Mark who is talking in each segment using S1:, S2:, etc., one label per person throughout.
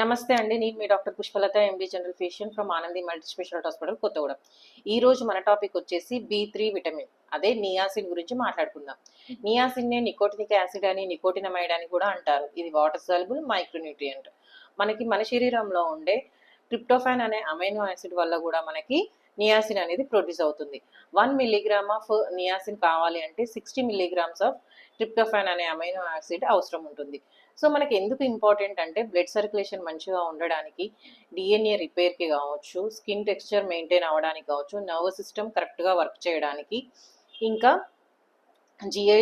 S1: నమస్తే అండి. నేను మీ doctor Pushpalatha MD general physician from Anandi multi speciality hospital Kothagudem. ఈ రోజు మన టాపిక్ వచ్చేసి బి త్రీ విటమిన్ అదే నియాసిన్ గురించి మాట్లాడుకుందాం. నియాసిన్ నే నికోటినిక్ యాసిడ్ అని నికోటినమైడ్ అని కూడా అంటారు. ఇది వాటర్ సాల్బుల్ మైక్రోన్యూట్రియంట్. మనకి మన శరీరంలో ఉండే ట్రిప్టోఫాన్ అనే అమైనో యాసిడ్ వల్ల కూడా మనకి నియాసిన్ అనేది ప్రొడ్యూస్ అవుతుంది. వన్ మిల్లీగ్రామ్ ఆఫ్ నియాసిన్ కావాలి అంటే సిక్స్టీ మిల్లీగ్రామ్స్ ఆఫ్ ట్రిప్టోఫాన్ అనే అమైనో యాసిడ్ అవసరం ఉంటుంది. సో మనకి ఎందుకు ఇంపార్టెంట్ అంటే బ్లడ్ సర్క్యులేషన్ మంచిగా ఉండడానికి డిఎన్ఏ రిపేర్కి కావచ్చు స్కిన్ టెక్స్చర్ మెయింటైన్ అవ్వడానికి కావచ్చు నర్వ్ సిస్టమ్ కరెక్ట్గా వర్క్ చేయడానికి ఇంకా జిఐ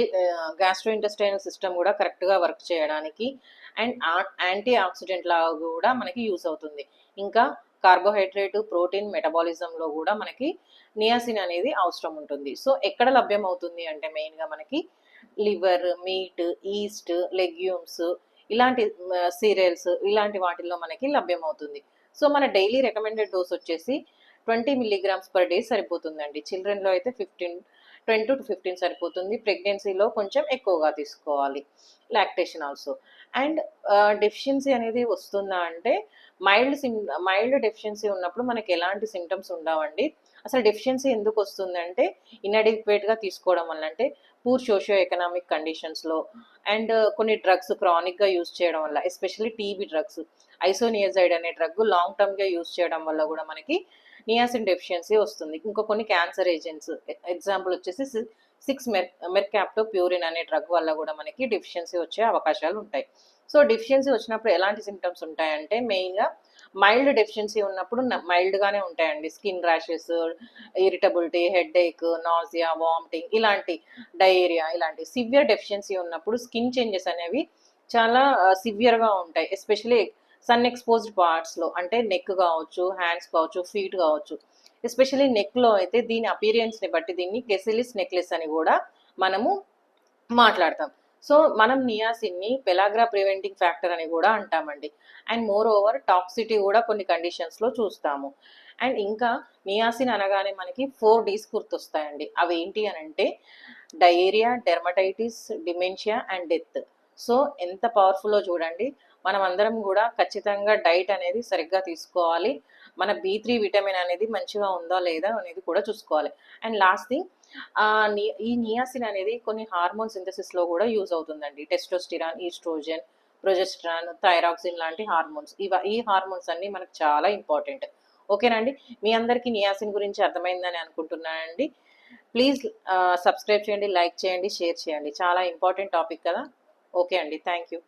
S1: గ్యాస్ట్రో ఇంటెస్టైనల్ సిస్టమ్ కూడా కరెక్ట్గా వర్క్ చేయడానికి అండ్ యాంటీ ఆక్సిడెంట్ లాగా కూడా మనకి యూస్ అవుతుంది. ఇంకా కార్బోహైడ్రేట్ ప్రోటీన్ మెటబాలిజంలో కూడా మనకి నియాసిన్ అనేది అవసరం ఉంటుంది. సో ఎక్కడ లభ్యం అవుతుంది అంటే మెయిన్గా మనకి లివర్ మీట్ ఈస్ట్ లెగ్యూమ్స్ ఇలాంటి సీరియల్స్ ఇలాంటి వాటిల్లో మనకి లభ్యం అవుతుంది సో మన డైలీ రికమెండెడ్ డోస్ వచ్చేసి ట్వంటీ మిల్లీగ్రామ్స్ పర్ డే సరిపోతుందండి. చిల్డ్రన్లో అయితే ఫిఫ్టీన్ ట్వంటీ టు ఫిఫ్టీన్ సరిపోతుంది. ప్రెగ్నెన్సీలో కొంచెం ఎక్కువగా తీసుకోవాలి లాక్టేషన్ ఆల్సో. అండ్ డెఫిషియన్సీ అనేది వస్తుందా అంటే మైల్డ్ సిమ్ మైల్డ్ డెఫిషియన్సీ ఉన్నప్పుడు మనకి ఎలాంటి సిమ్టమ్స్ ఉండవండి. అసలు డెఫిషియన్సీ ఎందుకు వస్తుందంటే ఇన్అడిక్వేట్గా తీసుకోవడం వల్ల అంటే పూర్ సోషియో ఎకనామిక్ కండిషన్స్లో అండ్ కొన్ని డ్రగ్స్ క్రానిక్గా యూజ్ చేయడం వల్ల ఎస్పెషల్లీ టీబీ డ్రగ్స్ ఐసోనియజైడ్ అనే డ్రగ్ లాంగ్ టర్మ్గా యూజ్ చేయడం వల్ల కూడా మనకి నియాసిన్ డెఫిషియన్సీ వస్తుంది. ఇంకా కొన్ని క్యాన్సర్ ఏజెంట్స్ ఎగ్జాంపుల్ వచ్చేసి సిక్స్ మెర్ మెర్కాప్టో ప్యూరిన్ అనే డ్రగ్ వల్ల కూడా మనకి డెఫిషియన్సీ వచ్చే అవకాశాలు ఉంటాయి. సో డెఫిషియన్సీ వచ్చినప్పుడు ఎలాంటి సిమ్టమ్స్ ఉంటాయంటే మెయిన్గా మైల్డ్ డెఫిషియన్సీ ఉన్నప్పుడు మైల్డ్గానే ఉంటాయండి. Skin rashes irritability headache nausea vomiting ఇలాంటి డయేరియా ఇలాంటి సివియర్ డెఫిషియన్సీ ఉన్నప్పుడు స్కిన్ చేంజెస్ అనేవి చాలా సివియర్గా ఉంటాయి. ఎస్పెషలీ సన్ ఎక్స్పోజ్డ్ పార్ట్స్లో అంటే నెక్ కావచ్చు హ్యాండ్స్ కావచ్చు ఫీట్ కావచ్చు. ఎస్పెషలీ నెక్లో అయితే దీని అపీరియన్స్ని బట్టి దీన్ని కెసిలిస్ నెక్లెస్ అని కూడా మనము మాట్లాడతాం. సో మనం నియాసిన్ని పెలాగ్రా ప్రివెంటింగ్ ఫ్యాక్టర్ అని కూడా అంటామండి. అండ్ మోర్ ఓవర్ టాక్సిటీ కూడా కొన్ని కండిషన్స్లో చూస్తాము. అండ్ ఇంకా నియాసిన్ అనగానే మనకి ఫోర్ డీస్ గుర్తొస్తాయండి. అవి ఏంటి అని అంటే diarrhoea dermatitis dementia and death so ఎంత పవర్ఫుల్లో చూడండి. మనం అందరం కూడా ఖచ్చితంగా డైట్ అనేది సరిగ్గా తీసుకోవాలి. మన బీ త్రీ విటమిన్ అనేది మంచిగా ఉందా లేదా అనేది కూడా చూసుకోవాలి. అండ్ లాస్ట్ థింగ్ ఈ నియాసిన్ అనేది కొన్ని హార్మోన్ సింథసిస్లో కూడా యూజ్ అవుతుందండి. టెస్టోస్టిరాన్ ఈస్ట్రోజన్ ప్రొజెస్ట్రాన్ థైరాక్సిన్ లాంటి హార్మోన్స్. ఇవ ఈ హార్మోన్స్ అన్నీ మనకు చాలా ఇంపార్టెంట్. ఓకేనండి మీ అందరికీ నియాసిన్ గురించి అర్థమైందని అనుకుంటున్నానండి ప్లీజ్ సబ్స్క్రైబ్ చేయండి లైక్ చేయండి షేర్ చేయండి. చాలా ఇంపార్టెంట్ టాపిక్ కదా. ఓకే అండి. Thank you.